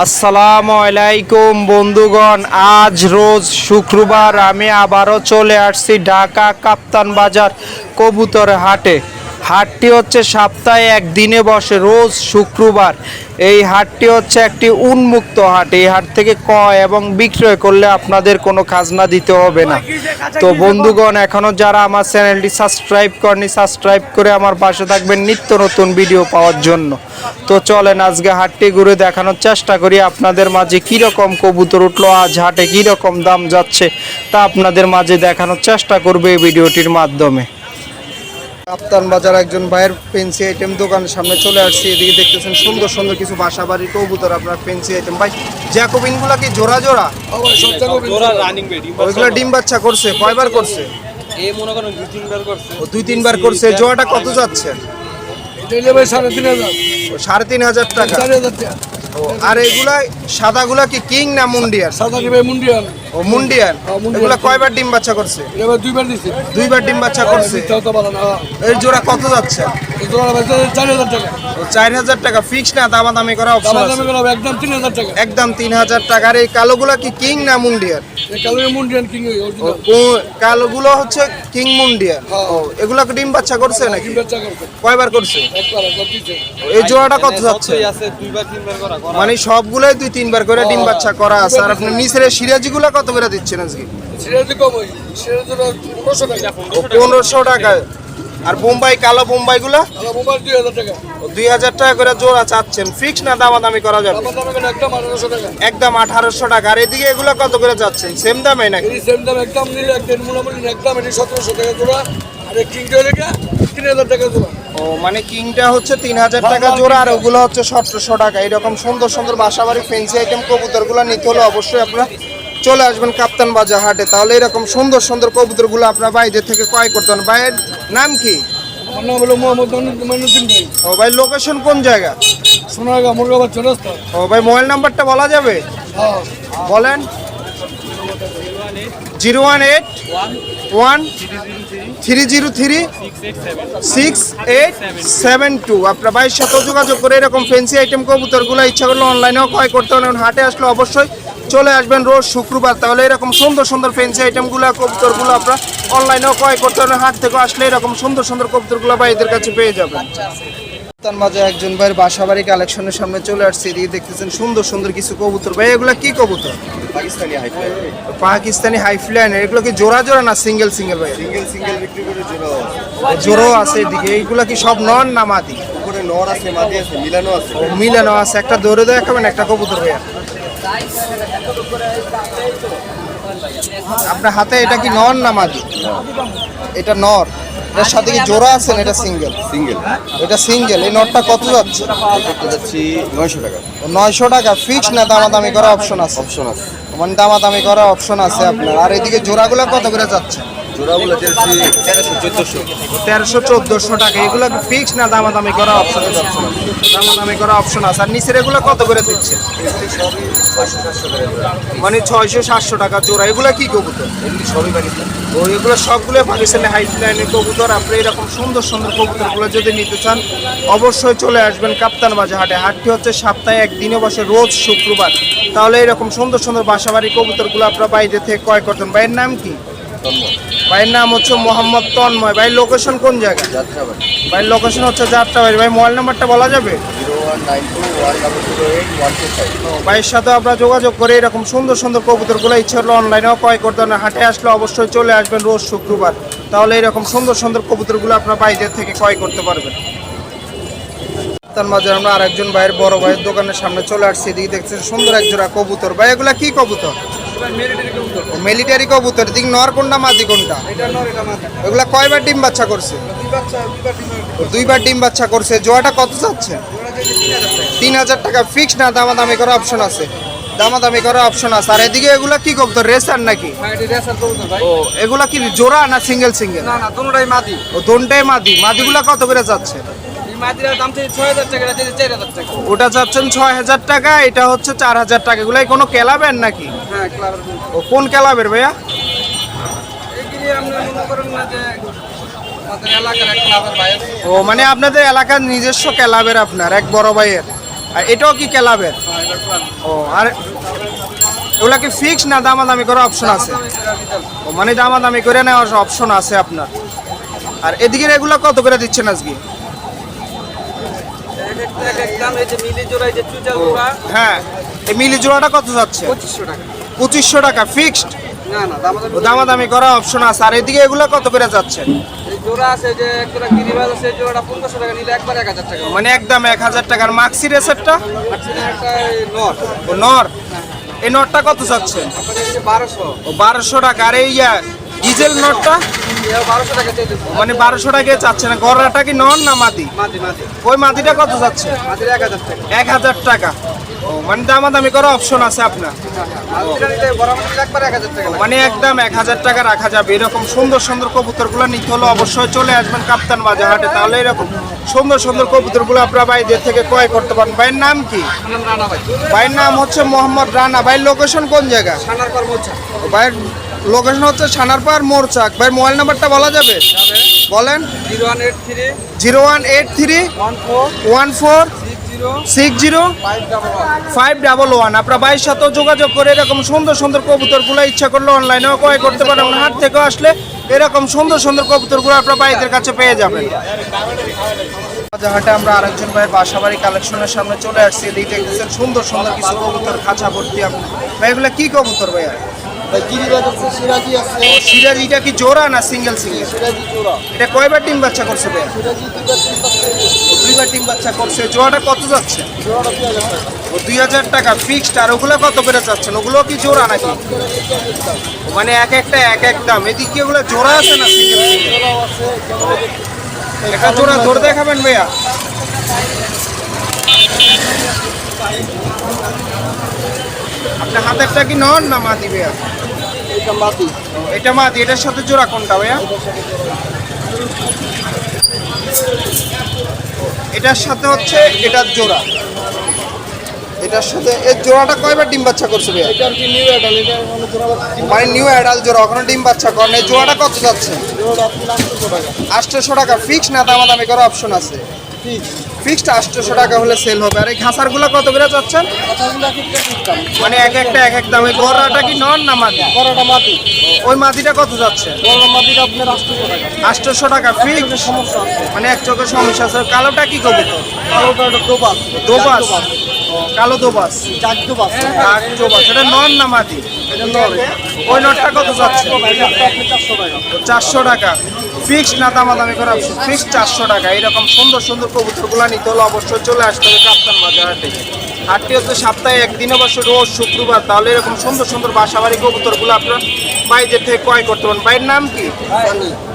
আসসালামু আলাইকুম বন্ধুগণ, আজ রোজ শুক্রবার আমি আবারও চলে আসছি ঢাকা কাপ্তান বাজার কবুতর হাটে। হাটটি হচ্ছে সপ্তাহে একদিনে বসে, রোজ শুক্রবার। এই হাটটি হচ্ছে একটি উন্মুক্ত হাট। এই হাট থেকে ক্রয় এবং বিক্রয় করলে আপনাদের কোনো খাজনা দিতে হবে না। তো বন্ধুগণ এখনও যারা আমার চ্যানেলটি সাবস্ক্রাইব করেনি সাবস্ক্রাইব করে আমার পাশে থাকবেন নিত্য নতুন ভিডিও পাওয়ার জন্য। তো চলেন আজকে হাটটি ঘুরে দেখানোর চেষ্টা করি, আপনাদের মাঝে কীরকম কবুতর উঠল, আজ হাটে কীরকম দাম যাচ্ছে তা আপনাদের মাঝে দেখানোর চেষ্টা করবে এই ভিডিওটির মাধ্যমে। কাপ্তান বাজার একজন ভাইয়ের পেন্সি আইটেম দোকানের সামনে চলে আসছি। এদিকে দেখতেছেন সুন্দর সুন্দর কিছু বাসা বাড়ি কবুতর আপনার পেন্সি আইটেম ভাই জ্যাকোবিনগুলা কি জোড়া জোড়া? জোড়া। রানিং ওইগুলো ডিম বাচ্চা করছে কয়বার করছে? এ মনে করেন দুই তিনবার করছে। ও দুই তিনবার করছে। জোড়াটা কত যাচ্ছে? সাড়ে তিন সাড়ে হাজার টাকা। ও, আর এগুলা সাদাগুলা কি কিং না মুন্ডিয়ার? সাদা নিবে মুন্ডিয়ান? ও মুন্ডিয়ার হ্যাঁ, মুন্ডিয়ান। এগুলা কয়বার ডিম বাচ্চা করছে? এবার দুইবার দিছে। দুইবার ডিম বাচ্চা করছে? এর জোড়া কত যাচ্ছে? এই জোড়া টাকা। ও চার হাজার টাকা। ফিক্স না? করা অপশন দামা দামে গেলাম একদম তিন হাজার টাকা। একদম তিন হাজার টাকা। আর এই কালোগুলা কি কিং না এই মুন্ডিয়ান কিং ও, কালোগুলো হচ্ছে কিং মুন্ডিয়ার। হ্যাঁ। ও এগুলা কি ডিম বাচ্চা করছে নাকি? বাচ্চা করছে। কয়বার করছে? একবার এই জোড়াটা কত যাচ্ছে? আছে দুইবার তিনবার করা করা। মানে সবগুলাই দুই তিনবার করে ডিম বাচ্চা করা আছে। আর আপনি নিচের সিরাজিগুলা কত করে দিচ্ছেন আজকে? পনেরোশো টাকা। আর বোম্বাই কালো বোম্বাই গুলা? দুই হাজার টাকা। করে জোড়া চাচ্ছেন। ফিক্স না দামা দামি করা যাবে? একদম আঠারোশো টাকা। একদম আর এদিকে এগুলো কত করে চাচ্ছেন সেম দামে নাকি? সেম দাম একদম নিলে একদিন মোটামুটি একদম এটি সতেরোশো টাকা জোড়া। আর কিংটা তিন হাজার টাকা জোড়া। ও মানে কিংটা হচ্ছে তিন হাজার টাকা জোড়া আর ওগুলো হচ্ছে সতেরোশো টাকা। এরকম সুন্দর সুন্দর বাসাবাড়ি ফেন্সি আইটেম কবুতরগুলো নিতে হলে অবশ্যই আপনারা চলে আসবেন কাপ্তান বাজার হাটে। তাহলে এরকম সুন্দর সুন্দর কবুতরগুলো আপনার বাইরের থেকে ক্রয় করতে পারেন ভাইয়ের নাম কি? ও ভাই লোকেশন কোন জায়গা? ও ভাই মোবাইল নাম্বারটা বলা যাবে? হ্যাঁ। বলেন। Zero one eight one three zero three six eight seven two. আপনার ভাইয়ের সাথেও যোগাযোগ করে এরকম ফেন্সি আইটেম কবুতরগুলো ইচ্ছা করলে অনলাইনেও ক্রয় করতে পারেন। হাটে আসলে অবশ্যই চলে আসবেন রোজ শুক্রবার। তাহলে এরকম সুন্দর সুন্দর ফেন্সি আইটেমগুলো কবুতরগুলো আপনার অনলাইনেও ক্রয় করতে পারেন। হাট থেকে আসলে এরকম সুন্দর সুন্দর কবুতরগুলো ভাইদের কাছে পেয়ে যাবেন। তার মাঝে একজন ভাইয়ের বাসা বাড়ি কালেকশনের সামনে চলে আসছে এদিকে দেখতেছেন সুন্দর সুন্দর কিছু কবুতর। ভাই এগুলা কি কবুতর? পাকিস্তানি হাইফ্লাই পাকিস্তানি হাইফ্লাইন এগুলো কি জোড়া জোড়া না সিঙ্গেল সিঙ্গেল ভাই? সিঙ্গেল সিঙ্গেল বিক্রি করে জোড়া জোড়ো আছে এদিকে। এইগুলা কি সব নন না মাদি? উপরে নর আছে মাদি আছে মিলানো আছে। মিলানো আছে। একটা দৌড়ে দেখাবেন একটা কবুতর ভাইয়া। আপনার হাতে এটা কি নন না মাদি? এটা নর। এটার সাথে কি জোড়া আছে না এটা সিঙ্গেল সিঙ্গেল এটা সিঙ্গেল এই নটটা কত যাচ্ছে? যাচ্ছি নয়শো টাকা। নয়শো টাকা ফিক্স না দামাদামি করা অপশন আছে? অপশন আছে। মানে দামাদামি করা অপশন আছে আপনার। আর এদিকে জোড়াগুলো কত করে যাচ্ছে? জোড়াগুলো যাচ্ছি তেরোশো চোদ্দোশো। তেরোশো চোদ্দোশো টাকা এগুলো ফিক্স না দামাদামি করা অপশন আছে? দামাদামি করা অপশন আছে। আর নিচের এগুলো কত করে দিচ্ছে? মানে ছয়শো সাতশো টাকা জোড়া। এগুলো কি কবুতর? এগুলি সবই পাকিস্তান ও এগুলো সবগুলো পাকিস্তানি হাইটলাইনের কবুতর। আপনি এরকম সুন্দর সুন্দর কবুতরগুলো যদি নিতে চান, অবশ্যই চলে আসবেন কাপ্তান বাজার হাটে। হাটটি হচ্ছে সপ্তাহে একদিনে বসে রোজ শুক্রবার। তাহলে এরকম সুন্দর সুন্দর বাসাবাড়ি কবুতরগুলো আপনারা বাইরে থেকে ক্রয় করতেন। ভাইয়ের নাম কি? ভাইয়ের নাম হচ্ছে মোহাম্মদ তন্ময়। ভাই লোকেশন কোন জায়গা যাত্রাবাড়ি। ভাই লোকেশন হচ্ছে যাত্রা বাড়ি ভাই মোবাইল নাম্বারটা বলা যাবে? ভাইয়ের সাথে আপনারা যোগাযোগ করে এরকম সুন্দর সুন্দর কবুতরগুলো ইচ্ছে হলে অনলাইনেও ক্রয় করতে পারেন। হাটে আসলে অবশ্যই চলে আসবেন রোজ শুক্রবার। তাহলে এরকম সুন্দর সুন্দর কবুতরগুলো আপনার বাইরে থেকে ক্রয় করতে পারবেন। তার মাঝে আমরা আরেকজন ভাইয়ের বড় ভাইয়ের দোকানের সামনে চলে আসছি। এদিকে দেখছেন সুন্দর এক জোড়া কবুতর। ভাই এগুলা কি কবুতর? মিলিটারি কবুতর দিক নর কোনটা মাদি কোনটা? এগুলা কয়বার ডিম বাচ্চা করছে? দুইবার ডিম বাচ্চা করছে। জোয়াটা কত যাচ্ছে তিন হাজার টাকা ফিক্স না দামাদামি করা অপশন আছে। দামাদামি করা অপশন আছে। আর এদিকে এগুলা কি কবুতর রেসার নাকি? ও এগুলা কি জোড়া না সিঙ্গেল সিঙ্গেল না না দুটোটাই মাদি ও দোনটাই মাদি মাদিগুলা কত করে যাচ্ছে ওটা চাচ্ছেন ছয় হাজার টাকা এটা হচ্ছে চার হাজার টাকা। এগুলাই কোনো কেলাবেন নাকি? হ্যাঁ ক্লাবের ও কোন কেলাবের ভাইয়া? এইগুলি আপনি মনে করেন না যে আমাদের এলাকার এক ক্লাবের বাইরে ও মানে আপনাদের এলাকার নিজস্ব ক্লাবের আপনার এক বড় ভাইয়ের। আর এটাও কি ক্লাবের? ও আর এগুলা কি ফিক্স না দামাদামি করার অপশন আছে? ও মানে দামাদামি করে নেওয়ার অপশন আছে আপনার। আর এদিকে এগুলো কত করে দিচ্ছেন আজকে? হ্যাঁ এই মিলি জোড়াটা কত যাচ্ছে? পঁচিশশো টাকা। ফিক্সড দামাদামি করা। অপশন আছে। আর এদিকে এগুলো কত করে যাচ্ছে? মানে একদম এক হাজার টাকার মাক্সি রেসেটটা নর। এই নটটা কত যাচ্ছে? বারোশো। টাকা। আর এই ডিজেল নটটা মানে বারোশো টাকা চাচ্ছে না। গড়াটা কি নন না মাদি? ওই মাদিটা কত যাচ্ছে? এক হাজার টাকা। ও মানে দামাদামি করা অপশন আছে আপনার? মানে একদম এক হাজার টাকা রাখা যাবে। এরকম সুন্দর সুন্দর কবুতরগুলো নিতে হলে অবশ্যই চলে আসবেন কাপ্তান বাজার হাটে তাহলে এরকম সুন্দর সুন্দর কবুতরগুলো আপনারা ভাইদের থেকে ক্রয় করতে পারেন ভাইয়ের নাম কি? ভাইয়ের নাম হচ্ছে মোহাম্মদ রানা। ভাইয়ের লোকেশন কোন জায়গা? ভাইয়ের লোকেশন হচ্ছে সানারপাড় মোরচাক ভাইয়ের মোবাইল নাম্বারটা বলা যাবে। বলেন। Zero one eight three zero one eight three one four one four six zero five double one. আপনার ভাইয়ের সাথেও যোগাযোগ করে এরকম সুন্দর সুন্দর কবুতরগুলো ইচ্ছা করলে অনলাইনেও ক্রয় করতে পারেন। হাট থেকেও আসলে এরকম সুন্দর সুন্দর কবুতরগুলো আপনার ভাইদের কাছে পেয়ে যাবেন। হাটে আমরা আরেকজন ভাইয়ের বাসাবাড়ি কালেকশনের সামনে চলে আসছি। এদিকে দেখতেছেন সুন্দর সুন্দর কিছু কবুতর খাঁচা ভর্তি আপনি ভাই এগুলো কি কবুতর ভাইয়া? কি জোড়া না সিঙ্গেল সিঙ্গেল এটা কয়বার ডিম বাচ্চা করছে ভাইয়া? দুইবার ডিম বাচ্চা করছে। জোড়াটা কত যাচ্ছে? দুই হাজার টাকা ফিক্সড আর ওগুলো কত করে চাচ্ছেন? ওগুলো কি জোড়া নাকি? মানে এক একটা এক এক দাম। এদিকে ওগুলো জোড়া আছে না একটা জোড়া ধরে দেখাবেন ভাইয়া। আপনার হাতেরটা কি নন না মাদি ভাইয়া? এইটা মাটি এটা মাদি এটার সাথে জোড়া কোনটা ভাইয়া? এটার সাথে হচ্ছে এটার জোড়া। এটার সাথে এর জোড়াটা কয়বার ডিম বাচ্চা করছে ভাইয়া? এটা আর কি নিউ অ্যাডাল এটা মানে জোড়া মানে নিউ অ্যাডাল জোড়া ওখানে ডিম বাচ্চা করেন এই জোড়াটা কত যাচ্ছে? জোড়াটা আপনি আটশোশো টাকা। আটশোশো টাকা। ফিক্স না দামাদামি করার অপশন আছে? ফিক্সড আটশোশো টাকা হলে সেল হবে। আর এই খাসারগুলো কত করে সিস্টেম মানে এক একটা এক এক দাম এই গড়াটা কি নন না মাদি বড়টা মাটি। ওই মাদিটা কত যাচ্ছে? মাটিটা আপনার আটশোশো টাকা। আটশোশো টাকা ফিক্স সমস্যা মানে এক চোখের সমস্যা আছে। কালোটা কি কবিতা কালোটা দোবাস। দোবাস? কালো দোবাস। চার দোবাস। আর দোবাস। এটা নন না নয় ওই নটটা কত যাচ্ছে? চারশো টাকা। ফিক্সড না দামাদামি করা, ফিক্সড চারশো টাকা। এরকম সুন্দর সুন্দর কবুতরগুলো নিতে হলে অবশ্যই চলে আসতে হবে কাপ্তান বাজার হাটে। হাটটি হচ্ছে সপ্তাহে একদিন অবশ্য রোজ শুক্রবার। তাহলে এরকম সুন্দর সুন্দর বাসাবাড়ি কবুতরগুলো আপনার বাইরের থেকে ক্রয় করতে পারেন বাইরের নাম কি?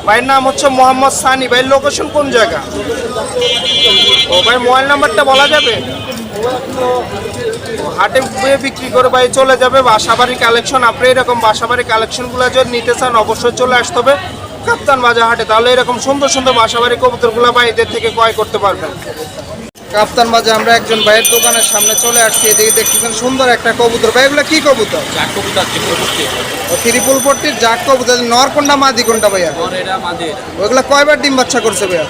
ভাইয়ের নাম হচ্ছে মোহাম্মদ সানি। ভাইয়ের লোকেশন কোন জায়গা? ও ভাই, মোবাইল নাম্বারটা বলা যাবে? হাটে গিয়ে বিক্রি করে ভাই চলে যাবে। বাসাবাড়ি কালেকশন আপনি এরকম বাসাবাড়ি কালেকশনগুলো যদি নিতে চান, অবশ্যই চলে আসতে হবে। কাপ্তান বাজার হাটে তাহলে এরকম সুন্দর সুন্দর বাসাবাড়ি কবুতরগুলো ভাইদের থেকে ক্রয় করতে পারবেন। কাপ্তান বাজার আমরা একজন ভাইয়ের দোকানের সামনে চলে আসছি এদিকে দেখতেছেন সুন্দর একটা কবুতর। ভাই এগুলো কি কবুতর? চার কবুতর ত্রিপুল পট্টির জাক কবুতর নর কোনটা মাদি কোনটা ভাইয়া? ওইগুলো কয়বার ডিম বাচ্চা করছে ভাইয়া?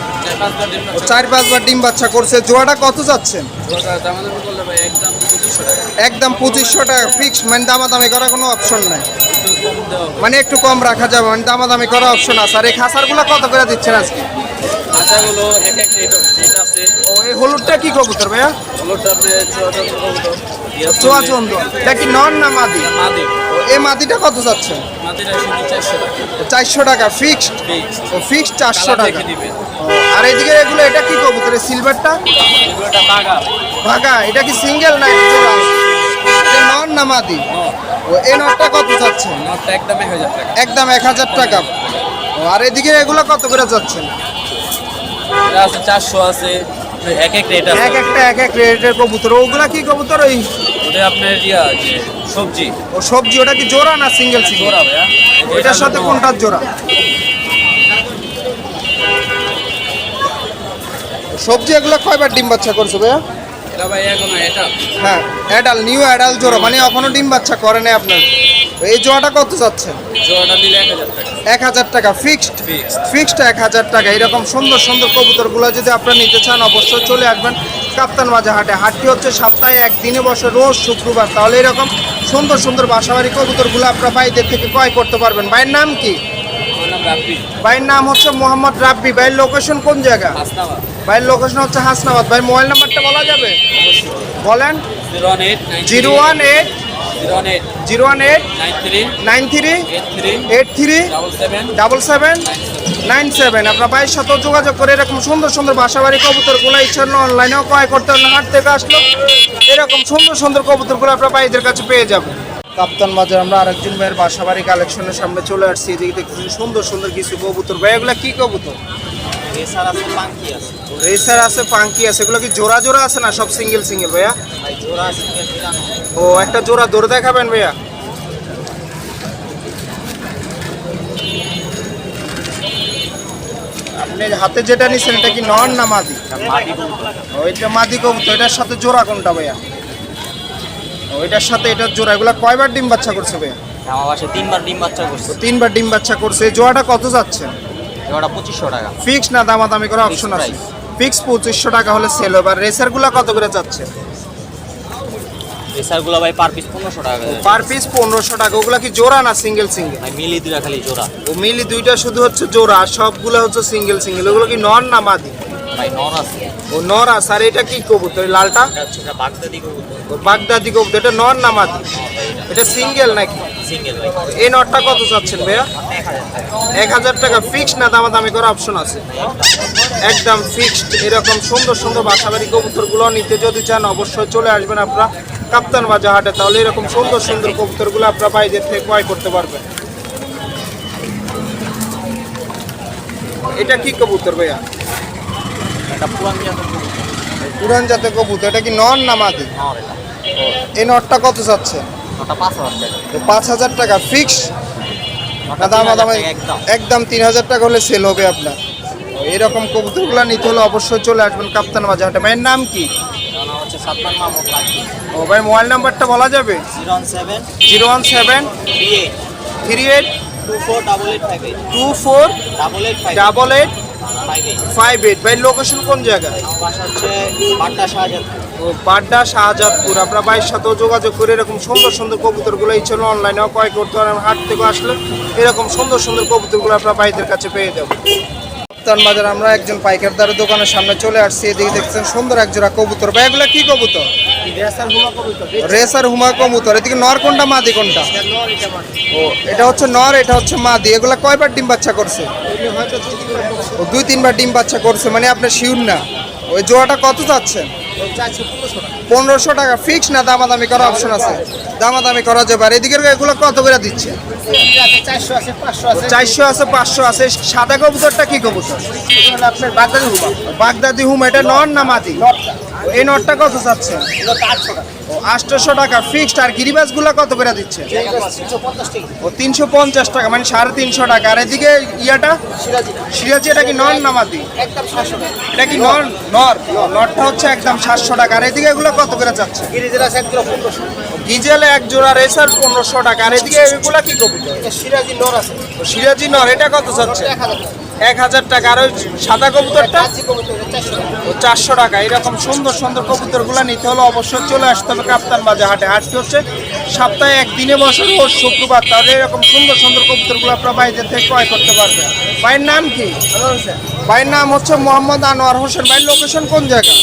চার পাঁচবার ডিম বাচ্চা করছে। জোড়াটা কত যাচ্ছেন? ভাই একদম পঁচিশশো টাকা। ফিক্স মানে দামাদামি করার কোনো অপশন নাই। মানে একটু কম রাখা যাবে মানে দামাদামি করা অপশন আছে। আর এই খাসারগুলো কত করে দিচ্ছেন আজকে? আচাগুলো এক এক রেট রেট আছে। ও এই হলুদটা কি কবুতর ভাইয়া? হলুদটা আপনি চোয়া চন্দ্র এটা কি নন না মাদি? মাদি। ও এই মাদিটা কত যাচ্ছে চারশো টাকা। ফিক্সড ফিক্সড চারশো টাকা। আর এদিকে এগুলো এটা কি কবুতর? সিলভারটা ভাগা এটা কি সিঙ্গেল না নন না মাদি? ও এই নটটা কত যাচ্ছে? নটটা একদম এক হাজার টাকা। একদম এক হাজার টাকা। ও, আর এদিকে এগুলো কত করে যাচ্ছেন এটা আছে চারশো আছে এক এক রেট আছে। এক একটা এক এক রেটের কবুতর। ওগুলা কি কবুতর ওই? ওটা আপনার ইয়া যে সবজি। ও সবজি ওটা কি জোড়া না সিঙ্গেল সিঙ্গেল জোড়া ভাইয়া। ওইটার সাথে কোনটার জোড়া? সবজি এগুলো কয়বার ডিম বাচ্চা করছ ভাইয়া? হ্যাঁ অ্যাডাল নিউ অ্যাডাল জোড়া। মানে এখনও ডিম বাচ্চা করে নাই আপনার। এই জোড়াটা কত যাচ্ছে? এক হাজার টাকা। ফিক্সড ফিক্সড এক হাজার টাকা। এরকম সুন্দর সুন্দর কবুতরগুলো যদি আপনারা নিতে চান অবশ্যই চলে আসবেন কাপ্তান বাজার হাটে। হাটটি হচ্ছে সপ্তাহে একদিনে বসে রোজ শুক্রবার। তাহলে এরকম সুন্দর সুন্দর বাসাবাড়ি কবুতরগুলো আপনারা ভাইদের থেকে ক্রয় করতে পারবেন। ভাইয়ের নাম কি? ভাইয়ের নাম হচ্ছে মোহাম্মদ রাব্বি। ভাইয়ের লোকেশন কোন জায়গা? ভাইয়ের লোকেশন হচ্ছে হাসনাবাদ। ভাই মোবাইল নাম্বারটা বলা যাবে? বলেন। Zero one eight zero one eight nine three eight three double seven nine seven আপনার ভাইয়ের সাথে যোগাযোগ করে এরকম সুন্দর সুন্দর বাসাবাড়ি কবুতরগুলো ইচ্ছা হলে অনলাইনেও ক্রয় করতে হলে হাট থেকে আসলো এরকম সুন্দর সুন্দর কবুতরগুলো আপনার ভাইদের কাছে পেয়ে যাবেন। কাপ্তান বাজার আমরা আরেকজন ভাইয়ের বাসাবাড়ি কালেকশনের সামনে চলে আসছি। এদিকে দেখতেছি সুন্দর সুন্দর কিছু কবুতর। ভাই এগুলো কি কবুতর? রেসার আছে পাঙ্কি আছে। রেসার আছে পাঙ্কি আছে। এগুলো কি জোড়া জোড়া আছে না সব সিঙ্গেল সিঙ্গেল ভাইয়া? জোড়া ও একটা জোড়া দেখাবেন ভাইয়া। আপনি হাতে যেটা নিচ্ছেন এটা কি নন না মাদি? ও, এটা মাদি কবুতর। এটার সাথে জোড়া কোনটা ভাইয়া? ও, এটার সাথে এটার জোড়া এগুলা কয়বার ডিম বাচ্চা করছে ভাইয়া আমার বাসায় তিনবার ডিম বাচ্চা করছে। তিনবার ডিম বাচ্চা করছে। জোড়াটা কত যাচ্ছে? জোড়া পঁচিশশো টাকা। ফিক্স না দামাদামি করার অপশন আছে। ফিক্স পঁচিশশো টাকা হলে সেল হবে। আর রেসারগুলো কত করে যাচ্ছে? রেসারগুলো ভাই পার পিস পনেরোশো টাকা করে পার পিস পনেরোশো টাকা। ওগুলা কি জোড়া না সিঙ্গেল সিঙ্গেল ভাই মিলি দুটা খালি জোড়া। ও মিলি দুইটা শুধু হচ্ছে জোড়া সবগুলো হচ্ছে সিঙ্গেল সিঙ্গেল ওগুলো কি নন না মাদি? ভাই আছে। ও নর আছে আর এটা কি কবুতর? লালটা? এটা বাগদাদি কবুতর। ও বাগদাদি কবুতর এটা নর না মাদি? এটা সিঙ্গেল নাকি? সিঙ্গেল ভাই। এই নরটা কত চাচ্ছেন ভাইয়া? এক হাজার টাকা। ফিক্স না দামাদামি করার অপশন আছে? একদম ফিক্সড এরকম সুন্দর সুন্দর বাসাবাড়ি কবুতরগুলো নিতে যদি চান অবশ্যই চলে আসবেন আপনারা কাপ্তান বাজার হাটে। তাহলে এরকম সুন্দর সুন্দর কবুতরগুলো আপনারা বাইরের থেকে ক্রয় করতে পারবেন। এটা কি কবুতর ভাইয়া? এটা পুরান জাতের কবুতর পুরান জাতের কবুতর এটা কি নন না মাদি? এই নটটা কত ওটা পাঁচ হাজার টাকা। ফিক্স? একদম। তিন হাজার টাকা হলে সেল হবে আপনার। এরকম কবুতরগুলো নিতে হলে অবশ্যই চলে আসবেন কাপ্তান বাজার হাটে ভাইয়ের নাম কি? ও ভাই মোবাইল নাম্বারটা বলা যাবে? Zero one seven zero one seven three eight two four double eight. Double eight five eight ভাই লোকেশন কোন জায়গায়? ও বাড্ডা শাহজাদপুর। আপনার ভাইয়ের সাথেও যোগাযোগ করে এরকম সুন্দর সুন্দর কবুতরগুলো এই জন্য অনলাইনেও ক্রয় করতে পারেন। হাট থেকে আসলে এরকম সুন্দর সুন্দর কবুতরগুলো আপনার ভাইদের কাছে পেয়ে যাবেন। কাপ্তান বাজার আমরা একজন পাইকারদারের দোকানের সামনে চলে আসছি এদিকে দেখছেন সুন্দর এক জোড়া কবুতর। বা এগুলো কি কবুতর? রেসার হুমা কবুতর। এদিকে নর কোনটা মাদি কোনটা? ও এটা হচ্ছে নর এটা হচ্ছে মাদি। এগুলা কয়বার ডিম বাচ্চা করছে? ও দুই তিনবার ডিম বাচ্চা করছে মানে আপনি শিউর না। ওই জোড়াটা কত যাচ্ছেন পনেরোশো টাকা। ফিক্স না দামাদামি করার অপশন আছে? দামাদামি করা যাবে আর এদিকের এগুলো কত করে দিচ্ছে? চারশো আছে পাঁচশো আছে। সাদা কবুতরটা কি কবুতর? বাগদাদি হুম। এটা নন না মাদি? এই নটটা কত চাচ্ছে? ও, আটশোশো টাকা ফিক্সড আর গিরিবাসগুলা কত করে দিচ্ছে? ও, তিনশো পঞ্চাশ টাকা মানে সাড়ে তিনশো টাকা। আর এদিকে ইয়াটা? সিরাজি এটা কি নন না মাদি? এটা কি নর? নর। নরটা হচ্ছে একদম সাতশো টাকা। আর এদিকে এগুলো কত করে যাচ্ছে ডিজেল এক জোড়া রেসার পনেরোশো টাকা। আর এদিকে এগুলা কি কবুতর? সিরাজি নর আছে। সিরাজি নর এটা কত যাচ্ছে? এক হাজার টাকা। আর ওই সাদা কবুতরটা? চারশো টাকা। এরকম সুন্দর সুন্দর কবুতরগুলো নিতে হলে অবশ্যই চলে আসতে হবে কাপ্তান বাজার হাটে। হাটটি হচ্ছে সপ্তাহে একদিনে বসে রোজ শুক্রবার। তাহলে এরকম সুন্দর সুন্দর কবুতরগুলো আপনার বাইরে থেকে ক্রয় করতে পারবেন। ভাইয়ের নাম কি? ভাইয়ের নাম হচ্ছে মোহাম্মদ আনোয়ার হোসেন। ভাইয়ের লোকেশন কোন জায়গা?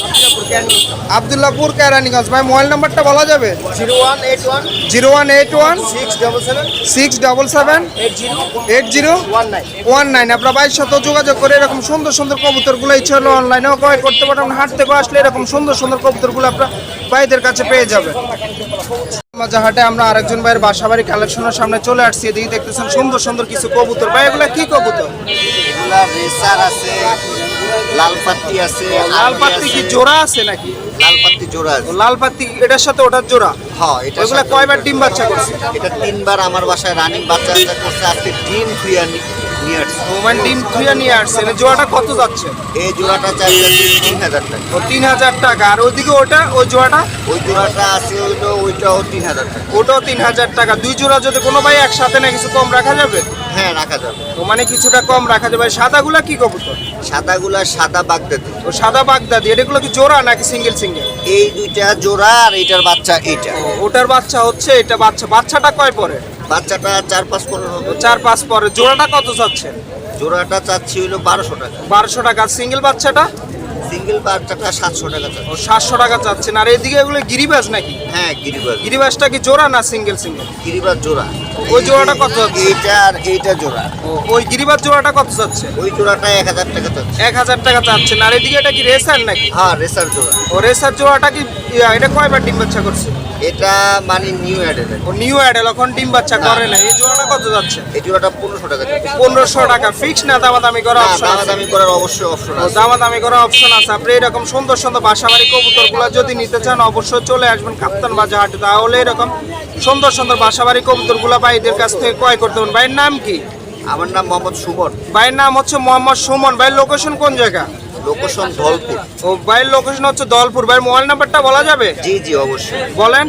আবদুল্লাপুর কেরানীগঞ্জ ভাই মোবাইল নাম্বারটা বলা যাবে? Zero one eight one. Zero one eight one. Six double seven. Six double seven. Eight zero. One nine one nine. আপনার ভাইয়ের সাথে যোগাযোগ করে এরকম সুন্দর সুন্দর কবুতরগুলো ইচ্ছে হলো অনলাইনেও ক্রয় করতে পারেন। হাট থেকে আসলে এরকম সুন্দর সুন্দর কবুতরগুলো আপনার ভাইদের কাছে পেয়ে যাবেন। মাজা হাটে আমরা আরেকজন ভাইয়ের বাসা বাড়ি কালেকশনের সামনে চলে আসছি। এদিকে দেখতেছেন সুন্দর সুন্দর কিছু কবুতর। ভাই এগুলা কি কবুতর? এগুলা রেসার আছে লাল পাত্তি আছে লাল পাত্তি কি জোড়া আছে নাকি? লাল পাত্তি জোড়া আছে। লাল পাত্তি এটার সাথে ওটার জোড়া? হ্যাঁ এটা ওইগুলা কয়বার ডিম বাচ্চা করছে? এটা তিনবার আমার বাসায় রানিং বাচ্চা করছে আজকে ডিম ফ্রিয়া নিয়ে আসছে। ওমান ডিম নিয়ে জোড়াটা কত যাচ্ছে? এই জোড়াটা তিন হাজার টাকা। ও তিন হাজার টাকা। আর ওইদিকে ওটা ওই জোড়াটা? ওই জোড়াটা আছে হইল ওইটাও তিন হাজার টাকা। ওটাও তিন হাজার টাকা। দুই জোড়া যদি কোনো ভাই একসাথে না কিছু কম রাখা যাবে? হ্যাঁ রাখা যাবে। তো মানে কিছুটা কম রাখা যাবে। সাদাগুলা কি কবুতর? সাদাগুলা সাদা বাগদাদি। ও সাদা বাগদাদি। এটাগুলো কি জোড়া নাকি সিঙ্গেল সিঙ্গেল এই দুইটা জোড়া আর এইটার বাচ্চা এইটা। ওটার বাচ্চা হচ্ছে এটা বাচ্চা। বাচ্চাটা কয় পরে? বাচ্চাটা চার পাঁচ পনেরো চার পাঁচ পরে। জোড়াটা কত চাচ্ছে? জোড়াটা চাচ্ছি হইল বারোশো টাকা। বারোশো টাকা। সিঙ্গেল বাচ্চাটা? সিঙ্গেল বাচ্চাটা সাতশো টাকা চাচ্ছি। ও সাতশো টাকা চাচ্ছেন। আর এদিকে এগুলো গিরিবাজ নাকি? হ্যাঁ গিরিবাজ। গিরিবাজটা কি জোড়া না সিঙ্গেল সিঙ্গেল গিরিবাজ জোড়া। ওই জোড়াটা কত এইটা আর এইটা জোড়া। ওই গিরিবাজ জোড়াটা কত যাচ্ছে ওই জোড়াটা এক হাজার টাকা চাচ্ছি। এক হাজার টাকা চাচ্ছেন। আর এদিকে এটা কি রেসার নাকি? হ্যাঁ রেসার জোড়া। ও রেসার জোড়াটা কি এটা কয়বার ডিম বাচ্চা করছে? এটা মানে নিউ অ্যাডেড ও নিউ অ্যাডেল এখন ডিম বাচ্চা করে না এই জোড়াটা কত যাচ্ছে? এই জোড়াটা পনেরোশো টাকা পনেরোশো টাকা। ফিক্স না দামাদামি করা না অপশন দামাদামি করার অবশ্যই অপশন আছে। দামাদামি করা অপশন আছে। আপনি এরকম সুন্দর সুন্দর বাসাবাড়ি কবুতরগুলো যদি নিতে চান অবশ্যই চলে আসবেন কাপ্তান বাজার হাটে তাহলে এরকম সুন্দর সুন্দর বাসাবাড়ি কবুতরগুলো ভাইদের কাছ থেকে ক্রয় করতে পারেন ভাইয়ের নাম কি? আমার নাম মোহাম্মদ সুমন। ভাইয়ের নাম হচ্ছে মোহাম্মদ সুমন। ভাইয়ের লোকেশন কোন জায়গা? লোকেশন ধলপুর ও ভাইয়ের লোকেশন হচ্ছে দলপুর ভাইয়ের মোবাইল নাম্বারটা বলা যাবে? জি জি অবশ্যই। বলেন।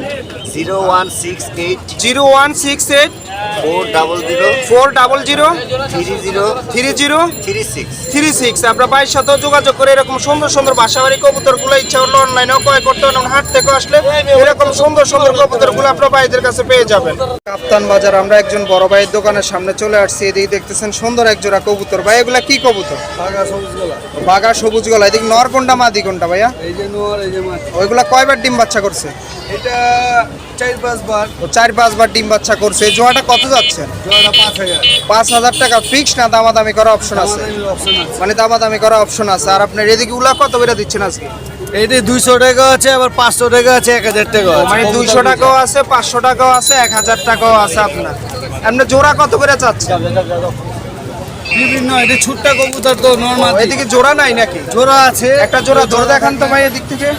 Zero one six eight zero one six eight four double zero three zero three six আপনার ভাইয়ের সাথেও যোগাযোগ করে এরকম সুন্দর সুন্দর বাসাবাড়ি কবুতরগুলো ইচ্ছা হলো অনলাইনেও ক্রয় করতে হাট থেকে আসলে এরকম সুন্দর সুন্দর কবুতরগুলো আপনার ভাইদের কাছে পেয়ে যাবেন। কাপ্তান বাজার আমরা একজন বড় ভাইয়ের দোকানের সামনে চলে আসছি এদিকে দেখতেছেন সুন্দর এক জোড়া কবুতর। ভাই এগুলা কি কবুতর? টাকা সবুজ গলা। বাগা সবুজ গলা। এদিকে নর কোনটা মাদি কোনটা ভাইয়া? এই যে নোয়ার এই যে মাছ ওইগুলা কয়বার ডিম বাচ্চা করছে? এটা চার পাঁচ বার ও চার পাঁচবার ডিম বাচ্চা করছে। জোড়াটা কত যাচ্ছে? জোড়াটা পাঁচ হাজার। পাঁচ হাজার টাকা ফিক্স না দামাদামি করা অপশন আছে? মানে দামাদামি করা অপশন আছে। আর আপনার এদিকে উলা কত বেড়ে দিচ্ছেন আজকে? এইটা দুইশো টাকা আছে আবার পাঁচশো টাকা আছে এক হাজার টাকা মানে দুইশো টাকাও আছে পাঁচশো টাকাও আছে এক হাজার টাকাও আছে আপনার। আপনি জোড়া কত করে চাচ্ছেন? বিভিন্ন এটা ছুট্টা কবুতর তো নর্মাল এদিকে জোড়া নাই নাকি? জোড়া আছে। একটা জোড়া ধরে দেখান তো ভাই এদিক থেকে।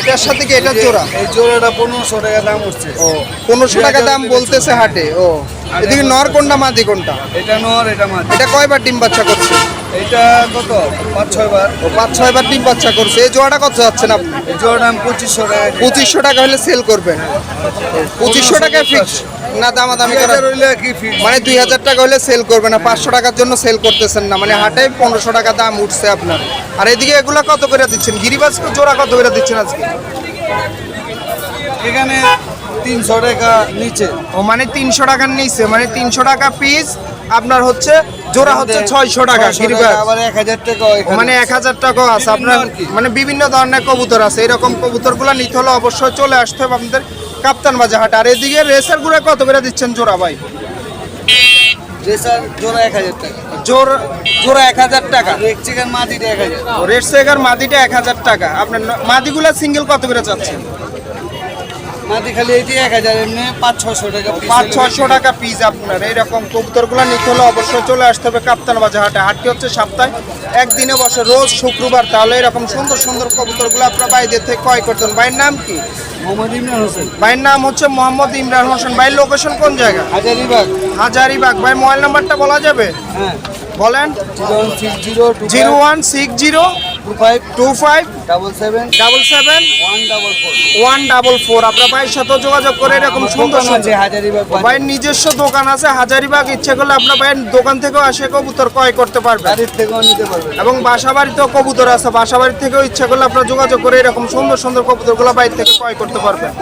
এটার সাথে কি এটার জোড়া? এই জোড়াটা পনেরোশো টাকা দাম উঠছে। ও পনেরোশো টাকা দাম বলতেছে হাটে। ও এদিকে নর কোনটা মাদি কোনটা? এটা নর এটা মাছ এটা কয়বার ডিম বাচ্চা করছে? এটা কত? পাঁচ ছয় বার। ও পাঁচ ছয়বার ডিম বাচ্চা করছে। এই জোড়াটা কত যাচ্ছেন আপনি? এই জোড়াটা আমি পঁচিশশো টাকা। পঁচিশশো টাকা হলে সেল করবেন। পঁচিশশো টাকা ফিক্স না হাজার হইলে মানে দুই হাজার টাকা হলে সেল করবে না পাঁচশো টাকার জন্য সেল করতেছেন না মানে হাটে পনেরোশো টাকা দাম উঠছে আপনার। আর এদিকে এগুলো কত করে দিচ্ছেন? গিরিবাজ জোড়া কত করে দিচ্ছেন আজকে? এখানে তিনশো টাকা নিচে। ও মানে তিনশো টাকার নিচে মানে তিনশো টাকা পিস আপনার হচ্ছে জোড়া হচ্ছে ছয়শো টাকা 600 আবার এক হাজার টাকা মানে এক হাজার টাকাও আছে আপনার। মানে বিভিন্ন ধরনের কবুতর আছে এরকম কবুতরগুলো নিতে হলে অবশ্যই চলে আসতে হবে আপনাদের। কাপ্তান বাজার হাট। আর এদিকে রেসার গুড়া কত করে দিচ্ছেন জোড়া ভাই? রেসার জোড়া এক হাজার টাকা। জোর জোড়া এক হাজার টাকা? রেক চিকেন মাদিটা এক হাজার। রেড মাদিটা এক হাজার টাকা। আপনার মাদিগুলা সিঙ্গেল কত করে চাচ্ছেন? মাদি খালি এটি এক হাজার এমনি পাঁচ ছশো টাকা পাঁচ ছশো টাকা পিস আপনার। এইরকম কবুতরগুলো নিতে হলে অবশ্যই চলে আসতে হবে কাপ্তান বাজার হাটে। হাটটি হচ্ছে সপ্তাহে একদিনে বসে রোজ শুক্রবার। তাহলে এরকম সুন্দর সুন্দর কবুতরগুলো আপনার বাইদের থেকে ক্রয় করতেন ভাইয়ের নাম কি? মোহাম্মদ ইমরান হোসেন। ভাইয়ের নাম হচ্ছে মোহাম্মদ ইমরান হোসেন। ভাইয়ের লোকেশন কোন জায়গা? হাজারিবাগ। হাজারিবাগ। ভাই মোবাইল নাম্বারটা বলা যাবে? হ্যাঁ। বলেন। Zero one six zero two five. Two five. Double seven double seven one double four one double four আপনার ভাইয়ের সাথে যোগাযোগ করে এরকম সুন্দর আছে হাজারিবাগ ভাইয়ের নিজস্ব দোকান আছে হাজারিবাগ ইচ্ছে করলে আপনার ভাইয়ের দোকান থেকেও আসে কবুতর ক্রয় করতে পারবেন গাড়ির থেকেও নিতে পারবেন এবং বাসা বাড়িতেও কবুতর আছে। বাসা বাড়ি থেকেও ইচ্ছা করলে আপনারা যোগাযোগ করে এরকম সুন্দর সুন্দর কবুতরগুলো বাইরে থেকে ক্রয় করতে পারবেন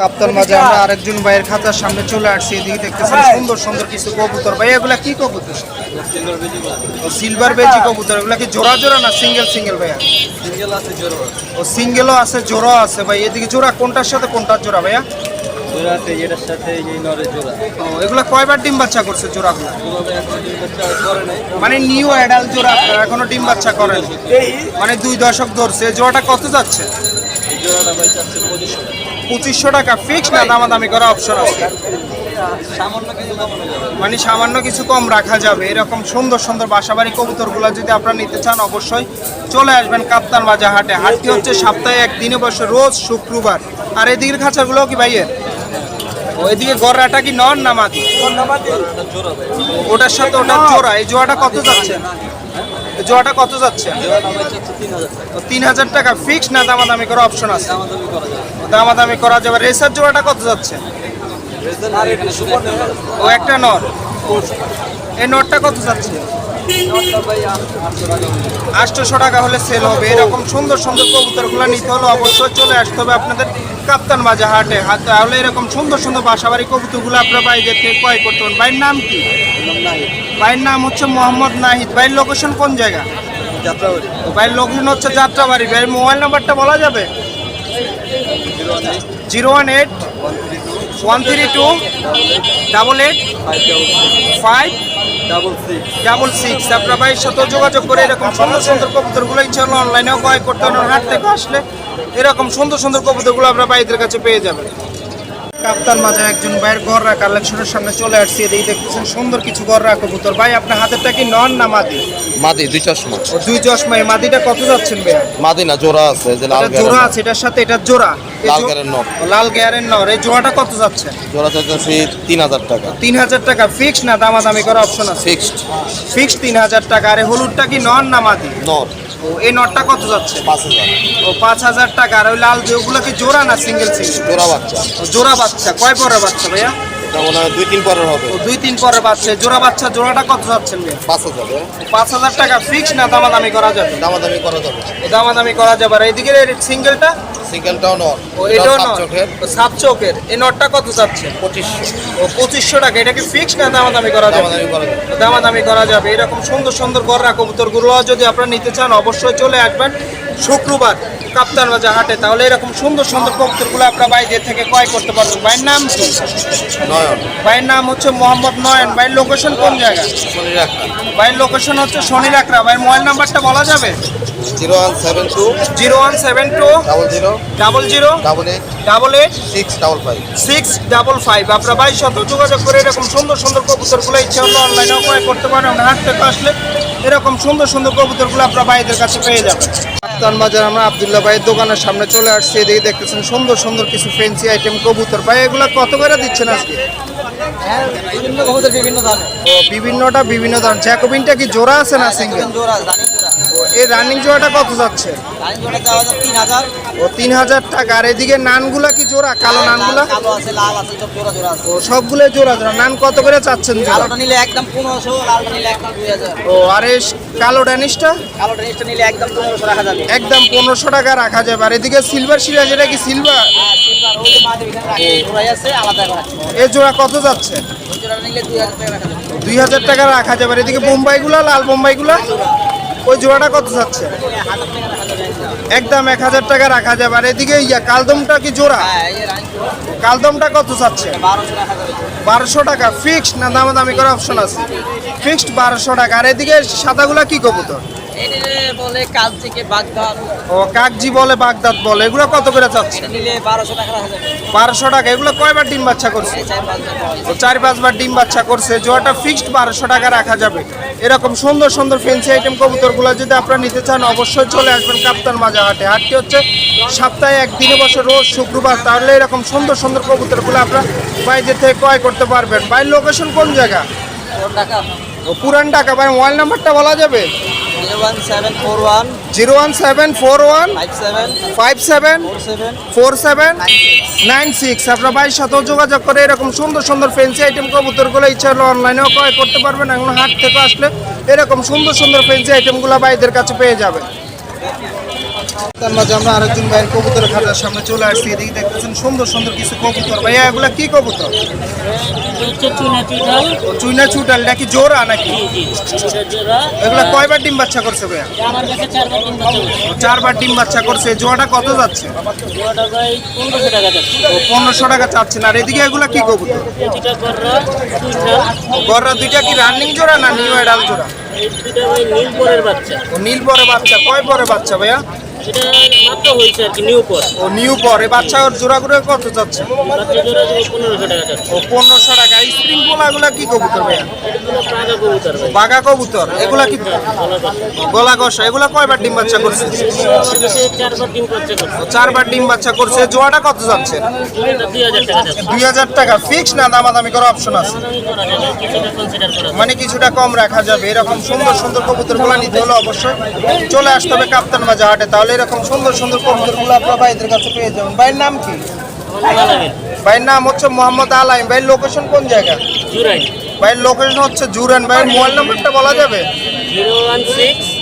কাপ্তান মাঝে আমরা আরেকজন ভাইয়ের খাতার সামনে চলে আসছি। এদিকে দেখতেছেন সুন্দর সুন্দর কিছু কবুতর। ভাই এগুলা কি কবুতর? সিলভার বেজি কবুতর। এগুলা কি জোড়া জোড়া না সিঙ্গেল সিঙ্গেল ভাইয়া? আছে জোড়া ও সিঙ্গেলও আছে জোড়া আছে ভাই। এদিকে জোড়া কোনটার সাথে কোনটার জোড়া ভাইয়া? জোড়া এটার সাথে এই নরের জোড়া। ও এগুলা কয়বার ডিম বাচ্চা করছে জোড়াগুলো? এভাবে এখন ডিম বাচ্চা করে নাই। মানে নিউ অ্যাডাল্ট জোড়া আপনার এখনও ডিম বাচ্চা করেন? মানে দুই দশক ধরছে। জোড়াটা কত যাচ্ছে? জোড়াটা ভাই চাচ্ছে পঁচিশশো টাকা। পঁচিশশো টাকা। ফিক্স না দামাদামি করা অপশন আছে? মানে সামান্য কিছু কম রাখা যাবে। এরকম সুন্দর সুন্দর বাসাবাড়ি কবুতরগুলো যদি আপনারা নিতে চান অবশ্যই চলে আসবেন কাপ্তান বাজার হাটে। হাটটি হচ্ছে সপ্তাহে একদিনে বসে রোজ শুক্রবার। আর এদিকের খাঁচাগুলো কি ভাইয়ের? ওইদিকে গড়াটা কি নন না মাদি? ভাই ওটার সাথে ওটার জোড়া। এই জোড়াটা কত যাচ্ছে? জোয়াটা কত যাচ্ছে? তিন হাজার টাকা। ফিক্স না দামাদামি করা অপশন আছে? দামাদামি করা যাবে। রেসার জোয়াটা কত যাচ্ছে? ও একটা নর। এই নরটা কত যাচ্ছে? আটশোশো টাকা হলে সেল হবে। এরকম সুন্দর সুন্দর কবুতরগুলো নিতে হলে অবশ্যই চলে আসতে হবে আপনাদের কাপ্তান বাজার হাটে। তাহলে এরকম সুন্দর সুন্দর বাসাবাড়ি কবুতরগুলো আপনারা বাইরে থেকে ক্রয় করতে পারেন ভাইয়ের নাম কি? ভাইয়ের নাম হচ্ছে মোহাম্মদ নাহিদ। ভাইয়ের লোকেশন কোন জায়গা? ভাইয়ের লোকেশন হচ্ছে যাত্রাবাড়ি। ভাইয়ের মোবাইল নাম্বারটা বলা যাবে? Zero one eight. One three two double eight five double six আপনার ভাইয়ের সাথে যোগাযোগ করে এরকম সুন্দর সুন্দর কবুতরগুলো হলো অনলাইনেও ক্রয় করতে হাট থেকে আসলে এরকম সুন্দর সুন্দর কবুতরগুলো আপনার ভাইদের কাছে পেয়ে যাবেন। কাপ্তান মাঝে একজন ভাইয়ের গররা কালেকশনের সামনে চলে আসছি। এই দেখতেছেন সুন্দর কিছু গররা কবুতর। ভাই আপনার হাতেরটা কি নন না মাদি? মাদি দুই চশমা। দুই চশমা এই মাদিটা কত যাচ্ছেন ভাইয়া? মাদি না জোড়া আছে যে লাল জোড়া আছে এটার সাথে এটা জোড়া। লাল গেরের নর। লাল গেয়ারের নর এই জোড়াটা কত যাচ্ছে? জোড়া তিন হাজার টাকা। তিন হাজার টাকা। ফিক্সড না দামাদামি করা অপশন আছে? ফিক্সড। ফিক্স তিন হাজার টাকা। আর হলুদটা কি নন না মাদি? নর। ও এই নটটা কত যাচ্ছে? পাঁচ হাজার। ও পাঁচ হাজার টাকা। আর ওই লাল যেগুলো কি জোড়া না সিঙ্গেল সিঙ্গেল? জোড়া বাচ্চা। জোড়া বাচ্চা। কয় পরের বাচ্চা ভাইয়া? দুই তিন পরের হবে। দুই তিন পরের বাচ্চা। জোড়া বাচ্চা জোড়াটা কত যাচ্ছেন পাঁচ হাজার পাঁচ হাজার টাকা ফিক্স না দামাদামি করা যাবে? দামাদামি করা যাবে। দামাদামি করা যাবে। আর এইদিকে সিঙ্গেলটা সিঙ্গেলটাও নর ও এটাও চোখের চোখের এই নটটা কত পঁচিশশো। ও পঁচিশশো টাকা। এটা কি ফিক্স না দামাদামি করা যাবে? দামাদামি করা যাবে। দামাদামি করা যাবে। এরকম সুন্দর সুন্দর গররা কবুতরগুলো যদি আপনারা নিতে চান অবশ্যই চলে আসবেন শুক্রবার কাপ্তান বাজার হাটে। তাহলে এরকম সুন্দর সুন্দর কবুতরগুলো আপনারা বাইরে থেকে ক্রয় করতে পারবেন। ভাইয়ের নাম কি? নয়ন। ভাইয়ের নাম হচ্ছে মোহাম্মদ নয়ন। ভাইয়ের লোকেশন কোন জায়গা? ভাইয়ের লোকেশন হচ্ছে শনি রাকরা ভাইয়ের মোবাইল নাম্বারটা বলা যাবে? Zero one seven two zero one seven two double zero double zero double eight double eight six double five six double five আপনার ভাইয়ের সাথে যোগাযোগ করে এরকম সুন্দর সুন্দর কবুতরগুলো ইচ্ছা হলো অনলাইনেও ক্রয় করতে পারেন। আমরা হাট থেকে আসলে এরকম সুন্দর সুন্দর কবুতরগুলো আপনার ভাইদের কাছে পেয়ে যাবেন। বাজার আমরা আবদুল্লাহ ভাইয়ের দোকানের সামনে চলে আসছি। এদিকে দেখতেছেন সুন্দর সুন্দর কিছু ফেন্সি আইটেম কবুতর। ভাই এগুলো কত করে দিচ্ছেন আজকে? হ্যাঁ বিভিন্ন কবুতর বিভিন্ন দামে। ও বিভিন্নটা বিভিন্ন দাম। জ্যাকোবিনটা কি জোড়া আছে না সিঙ্গেল জোড়া এই রানিং জোড়াটা কত যাচ্ছে? ও তিন হাজার টাকা। আর এদিকে নানগুলা কি জোড়া? কালো নানগুলা? জোড়া আছে। ও সবগুলো জোড়া জোড়া। নান কত করে চাচ্ছেন কালোটা নিলে একদম পনেরোশো লালটা নিলে একদম দুই হাজার। ও আর এই কালো ড্যানিশটা? নিলে একদম পনেরোশো রাখা যাবে। একদম পনেরোশো টাকা রাখা যাবে। আর এদিকে সিলভার সিরাজ এটা কি সিলভার হ্যাঁ এই জোড়া কত যাচ্ছে? দুই হাজার টাকা রাখা যাবে। দুই হাজার টাকা রাখা যাবে। আর এদিকে বোম্বাইগুলা লাল বোম্বাইগুলা? ওই জোড়াটা কত যাবে একদম এক হাজার টাকা রাখা যাবে। আর এদিকে ইয়া কালদমটা কি জোড়া? হ্যাঁ কালদমটা কত যাচ্ছে? বারোশো টাকা ফিক্সড না দামাদামি করে অপশন আছে? ফিক্সড বারোশো টাকা। আর এদিকে সাদাগুলা কি কবুতর? বলে ও কাকজি বলে বাগদাদ বলে। এগুলো কত করে চাচ্ছে? নিলে বারোশো টাকা রাখা যাবে। বারোশো টাকা। এগুলো কয়বার ডিম বাচ্চা করছে? চার পাঁচবার ডিম বাচ্চা করছে। ফিক্সড টাকা রাখা যাবে। এরকম সুন্দর সুন্দর ফেন্সি আইটেম কবুতরগুলো যদি আপনারা নিতে চান অবশ্যই চলে আসবেন কাপ্তান মাজা হাটে। হাটটি হচ্ছে সপ্তাহে একদিনে বসে রোজ শুক্রবার। তাহলে এরকম সুন্দর সুন্দর কবুতরগুলো আপনারা বাইরে থেকে ক্রয় করতে পারবেন। বাইরের লোকেশন কোন জায়গা? ও পুরান টাকা ভাই মোবাইল নাম্বারটা বলা যাবে? Zero one seven four one five seven four seven nine six আপনার ভাইয়ের সাথেও যোগাযোগ করে এরকম সুন্দর সুন্দর ফ্যান্সি আইটেম কবুতরগুলো ইচ্ছা হলে অনলাইনেও ক্রয় করতে পারবেন। এখন হাট থেকে আসলে এরকম সুন্দর সুন্দর ফেন্সি আইটেমগুলো ভাইদের কাছে পেয়ে যাবে তার মাঝে আমরা আরেকজন ভাইয়ের কবুতরের খাতার সামনে চলে আসছি। এদিকে দেখতেছেন সুন্দর সুন্দর কিছু কবুতর। ভাইয়া এগুলা কি কবুতর? চুটাল চুইনা চুটাল নাকি জোড়া নাকি? এগুলা কয়বার ডিম বাচ্চা করছে ভাইয়া? চারবার ডিম বাচ্চা করছে। জোড়াটা কত যাচ্ছে? পনেরোশো টাকা টাকা চাচ্ছেন আর এদিকে এগুলা কি কবুতর? গররা দুইটা কি রানিং জোড়া না নিউ এডাল জোড়া? নীল পরের বাচ্চা। নীল পরে বাচ্চা। কয় পরে বাচ্চা ভাইয়া? এটা মাত্র হয়েছে আর কি নিউ পর ও নিউ পরে বাচ্চা ওর জোড়া করে কত যাচ্ছে বাচ্চা জোড়া দেবো পনেরোশো টাকা যাচ্ছে ও পনেরোশো টাকা স্প্রিং পোলা কি কবুতর বাঘা কবুতর, এগুলা কি গলা কষা এগুলা কয়বার ডিম বাচ্চা করছে? চারবার ডিম বাচ্চা করছে জোড়াটা কত যাচ্ছে? দুই হাজার টাকা ফিক্স না দামাদামি করার অপশন আছে? করা করা মানে কিছুটা কম রাখা যাবে, এরকম সুন্দর সুন্দর কবুতরগুলো নিতে হলে অবশ্যই চলে আসতে হবে কাপ্তান মাজা হাটে তাহলে এরকম সুন্দর সুন্দর কবুতরগুলো আপনার ভাইদের কাছে পেয়ে যাবেন। ভাইয়ের নাম কি। ভাইয়ের নাম হচ্ছে মোহাম্মদ আলাইম। ভাইয়ের লোকেশন কোন জায়গা? ভাইয়ের লোকেশন হচ্ছে জুরান ভাইয়ের মোবাইল নাম্বারটা বলা যাবে?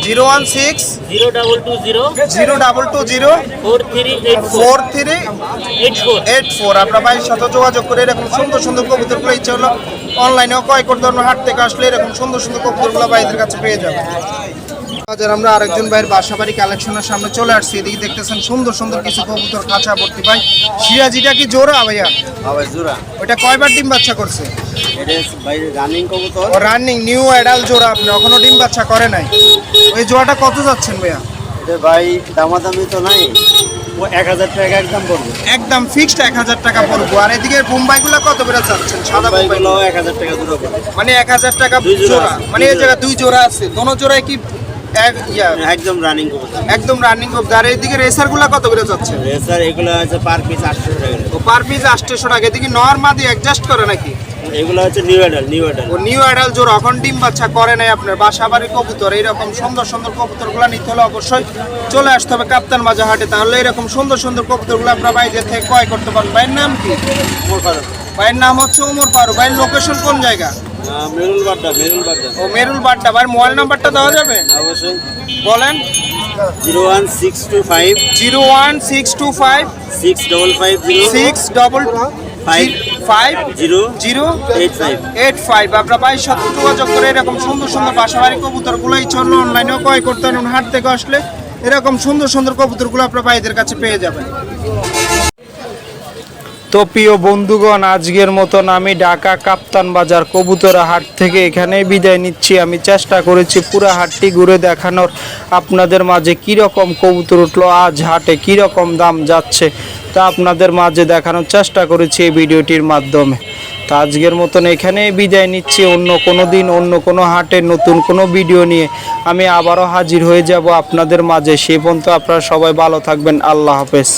Zero one six zero double two zero zero double two zero four three four three eight four. আপনার ভাইয়ের সাথে যোগাযোগ করে এরকম সুন্দর সুন্দর কবুতরগুলো ইচ্ছে হলো অনলাইনেও ক্রয় করতে পারবেন হাট থেকে আসলে এরকম সুন্দর সুন্দর কবুতরগুলো ভাইদের কাছে পেয়ে যাবেন। বাজার আমরা আরেকজন ভাইয়ের বাসা বাড়ি কালেকশনের সামনে চলে আসছি। এদিকে দেখতেছেন সুন্দর সুন্দর কিছু কবুতর খাঁচা ভর্তি ভাই। সিরাজিটা কি জোড়া ভাইয়া? আবার জোড়া। ওটা কয়বার ডিম বাচ্চা করছে? ভাই রানিং কবুতর। রানিং নিউ অ্যাডাল জোড়া আপনি এখনও ডিম বাচ্চা করে নাই। ওই জোড়াটা কত যাচ্ছেন ভাইয়া? এটা ভাই দামাদামি তো নাই। ও এক হাজার টাকা একদম পড়বে। একদম ফিক্সড এক হাজার টাকা পড়ব। আর এদিকে বোম্বাইগুলো কত করে চাচ্ছেন সাদা বোম্বাই। ভাইগুলো এক হাজার টাকা জোড়া মানে এক হাজার টাকা দুই জোড়া। মানে এই জায়গায় দুই জোড়া আছে। দোনো জোড়ায় কি একদম রানিং কবুতর। একদম রানিং অফ আর এদিকে রেসারগুলা কত করে যাচ্ছে? রেসার এগুলো আছে পার পিস আটশো টাকা করে। ও পার পিস আটশোশো টাকা। এদিকে নর্মা দিয়ে অ্যাডজাস্ট করে নাকি? এগুলো হচ্ছে নিউ অ্যাডাল নিউ অ্যাডাল ও নিউ অ্যাডাল জোড়া এখন ডিম বাচ্চা করে নাই আপনার। বাসা বাড়ির কবুতর এইরকম সুন্দর সুন্দর কবুতরগুলা নিতে হলে অবশ্যই চলে আসতে হবে কাপ্তান হাটে তাহলে এরকম সুন্দর সুন্দর কবুতরগুলো আপনার বাইরে থেকে ক্রয় করতে পারবেন। ভাইয়ের নাম কি? ভাইয়ের নাম হচ্ছে উমর ফারুক। ভাইয়ের লোকেশন কোন জায়গা? মেরুল বাড্ডা মেরুল বাড্ডা। ও মেরুল বাড্ডা। ভাইয়ের মোবাইল নাম্বারটা দেওয়া যাবে? অবশ্যই। বলেন। Zero one six two five. Zero one six two five. Six double five zero. Six double Five. Five zero zero eight five. Eight five. আপনার সাথে যোগাযোগ করে এরকম সুন্দর সুন্দর বাসাবাড়ি কবুতরগুলোই চলল অনলাইনেও ক্রয় করতে হাট থেকে আসলে এরকম সুন্দর সুন্দর কবুতরগুলো আপনার ভাইদের কাছে পেয়ে যাবেন। তো প্রিয় বন্ধুগণ, আজকের মতন আমি ঢাকা কাপ্তান বাজার কবুতরা হাট থেকে এখানেই বিদায় নিচ্ছি। আমি চেষ্টা করেছি পুরো হাটটি ঘুরে দেখানোর। আপনাদের মাঝে কীরকম কবুতর উঠল, আজ হাটে কীরকম দাম যাচ্ছে, তা আপনাদের মাঝে দেখানোর চেষ্টা করেছি এই ভিডিওটির মাধ্যমে। তা আজকের মতন এখানেই বিদায় নিচ্ছি। অন্য কোনো দিন, অন্য কোনো হাটে নতুন কোনো ভিডিও নিয়ে আমি আবারও হাজির হয়ে যাব আপনাদের মাঝে। সে পর্যন্ত আপনারা সবাই ভালো থাকবেন। আল্লাহ হাফেজ।